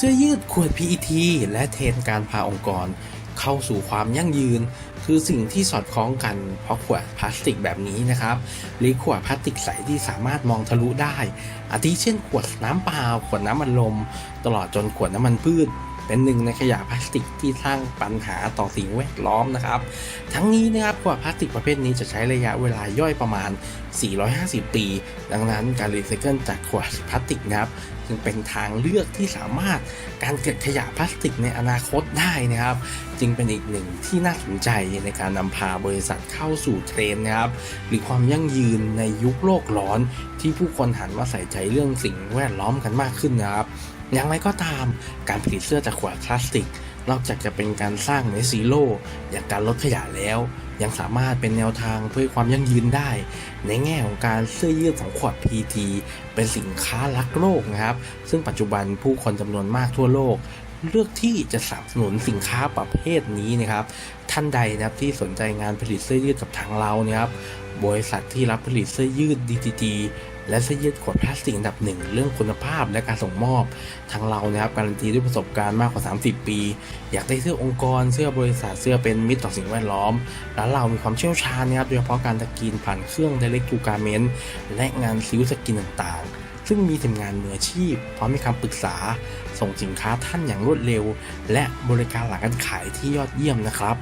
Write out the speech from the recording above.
เสื้อยืดขวด PET และเทรนการพาองค์กร เข้าสู่ความยั่งยืน คือสิ่งที่สอดคล้องกันเพราะขวดพลาสติกแบบนี้นะครับ หรือขวดพลาสติกใสที่สามารถมองทะลุได้ อาทิเช่นขวดน้ำเปล่าขวดน้ำมันลม ตลอดจนขวดน้ำมันพืชเป็นหนึ่งในขยะพลาสติกที่สร้างปัญหาต่อสิ่งแวดล้อมนะครับ ทั้งนี้นะครับขวดพลาสติกประเภทนี้จะใช้ระยะเวลาย่อยประมาณ 450 ปี ดังนั้นการรีไซเคิลจากขวดพลาสติกนะครับ จึงเป็นทางเลือกที่สามารถการเกิดขยะพลาสติกในอนาคตได้นะครับ จึงเป็นอีกหนึ่งที่น่าสนใจในการนำพาบริษัทเข้าสู่เทรนด์นะครับ หรือความยั่งยืนในยุคโลกร้อนที่ผู้คนหันมาใส่ใจเรื่องสิ่งแวดล้อมกันมากขึ้นนะครับอย่างไรก็ตามการผลิตเสื้อจากขวดพลาสติก นอกจากจะเป็นการสร้างเนซีโร่อย่างการลดขยะแล้ว ยังสามารถเป็นแนวทางเพื่อความยั่งยืนได้ ในแง่ของการเสื้อยืดของขวด PT เป็นสินค้ารักโลกนะครับ ซึ่งปัจจุบันผู้คนจำนวนมากทั่วโลก เลือกที่จะสนับสนุนสินค้าประเภทนี้นะครับ ท่านใดนะครับที่สนใจงานผลิตเสื้อยืดกับทางเราเนี่ยครับ บริษัทที่รับผลิตเสื้อยืด DTG และเสื้อยืดขวดพลาสติกอันดับหนึ่งเรื่องคุณภาพและการส่งมอบ ทางเรานะครับการันตีด้วยประสบการณ์มากกว่า 30 ปี อยากได้เสื้อองค์กรเสื้อบริษัทเสื้อเป็นมิตรต่อสิ่งแวดล้อมร้านเรามีความเชี่ยวชาญนะครับโดยเฉพาะการตะกินผ่านเครื่อง Direct to Garment และงานซิลสกินต่างๆซึ่งมีทีมงานมืออาชีพ พร้อมมีคำปรึกษา ส่งสินค้าท่านอย่างรวดเร็ว และบริการหลังการขายที่ยอดเยี่ยมนะครับ